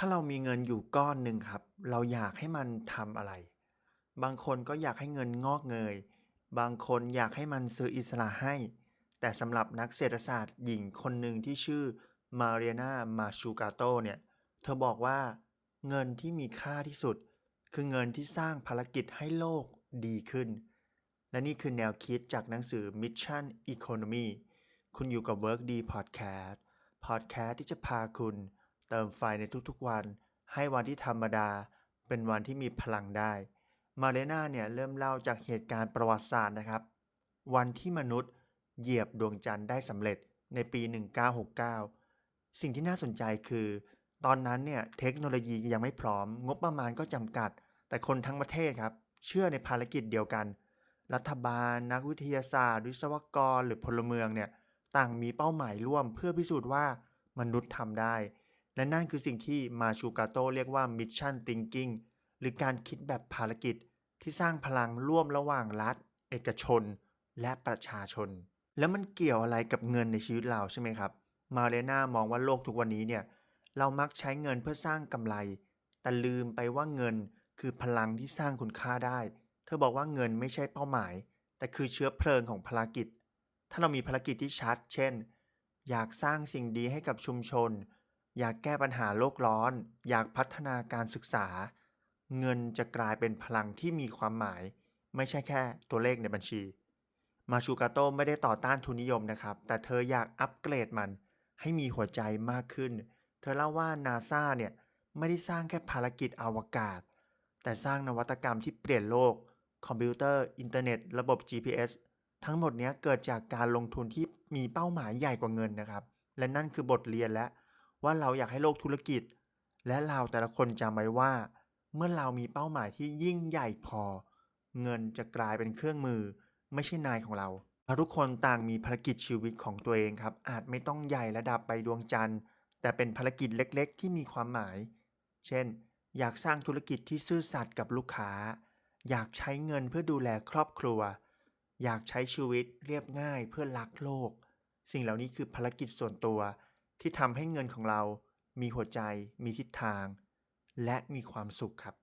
ถ้าเรามีเงินอยู่ก้อนหนึ่งครับ เราอยากให้มันทำอะไร บางคนก็อยากให้เงินงอกเงย บางคนอยากให้มันซื้ออิสระให้ แต่สำหรับนักเศรษฐศาสตร์หญิงคนหนึ่งที่ชื่อมาเรียนามาชูกาโตเนี่ย เธอบอกว่า เงินที่มีค่าที่สุด คือเงินที่สร้างภารกิจให้โลกดีขึ้น และนี่คือแนวคิดจากหนังสือ Mission Economy คุณอยู่กับ Workd Podcast Podcast ที่จะพาคุณ เติมไฟในทุกๆวัน ให้วันที่ธรรมดา เป็นวันที่มีพลังได้ มาเรนาเนี่ยเริ่มเล่าจากเหตุการณ์ประวัติศาสตร์นะครับ วันที่มนุษย์เหยียบดวงจันทร์ได้สำเร็จในปี 1969 สิ่งที่น่าสนใจคือ ตอนนั้นเนี่ยเทคโนโลยียังไม่พร้อม งบประมาณก็จำกัด แต่คนทั้งประเทศครับ เชื่อในภารกิจเดียวกัน รัฐบาล นักวิทยาศาสตร์ วิศวกร หรือพลเมืองเนี่ยต่างมีเป้าหมายร่วมเพื่อพิสูจน์ว่ามนุษย์ทำได้ และนั่นคือสิ่งที่มาชูกาโตเรียกว่า Mission Thinking หรือการคิดแบบภารกิจที่สร้างพลังร่วมระหว่างรัฐ เอกชน และประชาชน แล้วมันเกี่ยวอะไรกับเงินในชีวิตเราใช่ไหมครับ มาเรนามองว่าโลกทุกวันนี้เนี่ยเรามักใช้เงินเพื่อสร้างกำไร แต่ลืมไปว่าเงินคือพลังที่สร้างคุณค่าได้ เธอบอกว่าเงินไม่ใช่เป้าหมาย แต่คือเชื้อเพลิงของภารกิจ ถ้าเรามีภารกิจที่ชัด เช่น อยากสร้างสิ่งดีให้กับชุมชน อยากแก้ปัญหาโลกร้อน อยากพัฒนาการศึกษา เงินจะกลายเป็นพลังที่มีความหมาย ไม่ใช่แค่ตัวเลขในบัญชี มาชูกาโตไม่ได้ต่อต้านทุนนิยมนะครับ แต่เธออยากอัปเกรดมัน ให้มีหัวใจมากขึ้น เธอเล่าว่านาซาเนี่ยไม่ได้สร้างแค่ภารกิจอวกาศ แต่สร้างนวัตกรรมที่เปลี่ยนโลก คอมพิวเตอร์ อินเทอร์เน็ต ระบบ GPS ทั้งหมดนี้เกิดจากการลงทุนที่มีเป้าหมายใหญ่กว่าเงินนะครับ และนั่นคือบทเรียนและ ว่าเราอยากให้โลกธุรกิจ และเราแต่ละคนจำไว้ว่า เมื่อเรามีเป้าหมายที่ยิ่งใหญ่พอ เงินจะกลายเป็นเครื่องมือ ไม่ใช่นายของเราทุกคนต่างมีภารกิจชีวิตของตัวเองครับ อาจไม่ต้องใหญ่ระดับไปดวงจันทร์ แต่เป็นภารกิจเล็กๆ ที่มีความหมาย เช่น อยากสร้างธุรกิจที่ซื่อสัตย์กับลูกค้า อยากใช้เงินเพื่อดูแลครอบครัว อยากใช้ชีวิตเรียบง่ายเพื่อรักโลก สิ่งเหล่านี้คือภารกิจส่วนตัว ที่ทำให้เงินของเรามีหัวใจ มีทิศทาง และมีความสุขครับ